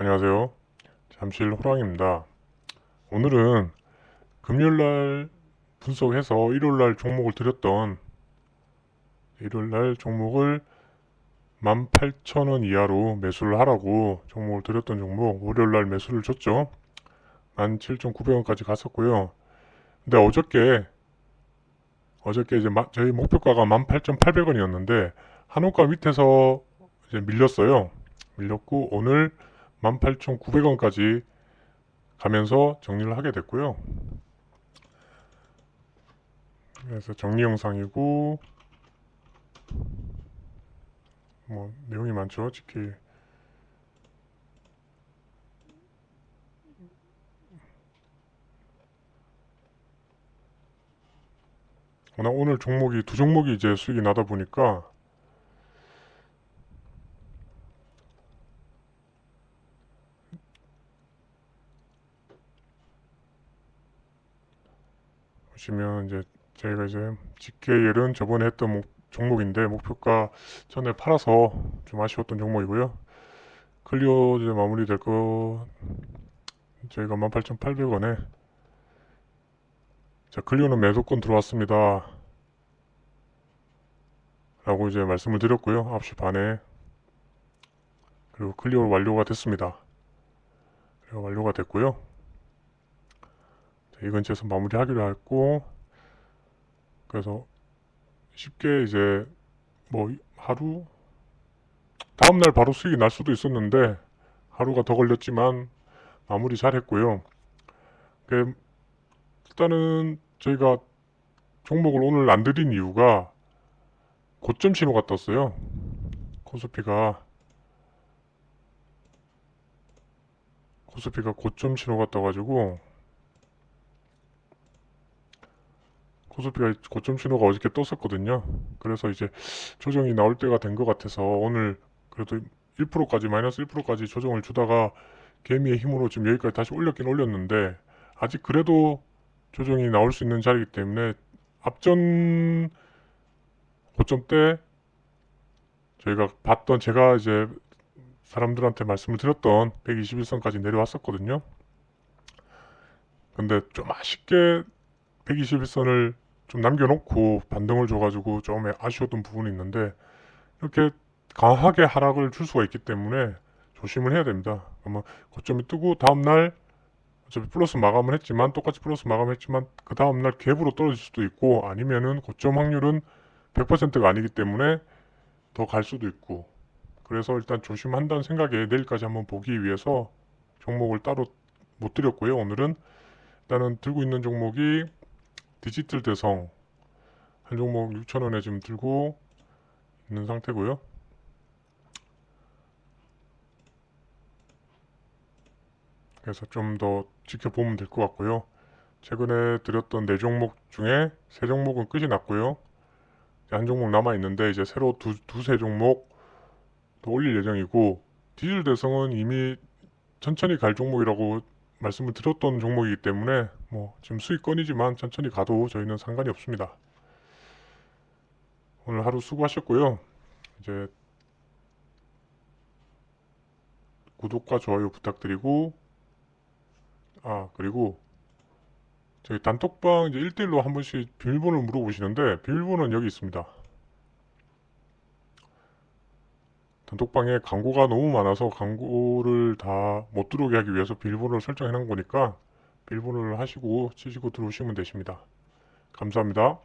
안녕하세요. 잠실 호랑입니다. 오늘은 금요일날 분석해서 일요일날 종목을 드렸던 일요일날 종목을 18,000원 이하로 매수를 하라고 종목을 드렸던 종목 월요일날 매수를 줬죠. 17,900원까지 갔었고요. 근데 어저께 어저께 이제 마- 저희 목표가가 18,800원이었는데 한호가 밑에서 이제 밀렸어요. 밀렸고 오늘 18,900원까지 가면서 정리를 하게 됐고요. 그래서 정리 영상이고 뭐 내용이 많죠. 워낙 오늘 종목이 두 종목이 이제 수익이 나다 보니까 보시면 이제 저희가 이제 직계열은 저번에 했던 목- 종목인데 목표가 전에 팔아서 좀 아쉬웠던 종목이고요. 클리어 이제 마무리될 거 저희가 18,800원에 자 클리어는 매도권 들어왔습니다. 라고 이제 말씀을 드렸고요. 9시 반에 그리고 클리어 완료가 됐습니다. 그리고 완료가 됐고요. 자, 이 근처에서 마무리하기로 했고 그래서 쉽게 이제 뭐 하루 다음날 바로 수익이 날 수도 있었는데 하루가 더 걸렸지만 마무리 잘 했고요. 그 일단은 저희가 종목을 오늘 안 드린 이유가 고점 신호가 떴어요. 코스피가 코스피가 고점 신호가 떠가지고 코스피가 고점 신호가 어저께 떴었거든요. 그래서 이제 조정이 나올 때가 된 것 같아서 오늘 그래도 1%까지 마이너스 1%까지 조정을 주다가 개미의 힘으로 지금 여기까지 다시 올렸긴 올렸는데 아직 그래도 조정이 나올 수 있는 자리이기 때문에 앞전 고점 때 저희가 봤던 제가 이제 사람들한테 말씀을 드렸던 121선까지 내려왔었거든요. 근데 좀 아쉽게 121선을 좀 남겨놓고 반등을 줘가지고 좀 아쉬웠던 부분이 있는데 이렇게 강하게 하락을 줄 수가 있기 때문에 조심을 해야 됩니다. 아마 고점이 뜨고 다음날 어차피 플러스 마감을 했지만 똑같이 플러스 마감했지만 그 다음날 갭으로 떨어질 수도 있고 아니면은 고점 확률은 100%가 아니기 때문에 더 갈 수도 있고 그래서 일단 조심한다는 생각에 내일까지 한번 보기 위해서 종목을 따로 못 드렸고요. 오늘은 일단은 들고 있는 종목이 디지털 대성 한 종목 6,000원에 지금 들고 있는 상태고요. 그래서 좀 더 지켜보면 될 것 같고요. 최근에 드렸던 네 종목 중에 세 종목은 끝이 났고요. 한 종목 남아 있는데 이제 새로 두, 두세 종목 더 올릴 예정이고 디지털 대성은 이미 천천히 갈 종목이라고 말씀을 드렸던 종목이기 때문에 뭐 지금 수익권이지만 천천히 가도 저희는 상관이 없습니다. 오늘 하루 수고하셨고요. 이제 구독과 좋아요 부탁드리고 아 그리고 저희 단톡방 이제 1대1로 한 번씩 비밀번호를 물어보시는데 비밀번호는 여기 있습니다. 단톡방에 광고가 너무 많아서 광고를 다 못 들어오게 하기 위해서 비밀번호를 설정해 놓은 거니까 비밀번호를 하시고 치시고 들어오시면 되십니다. 감사합니다.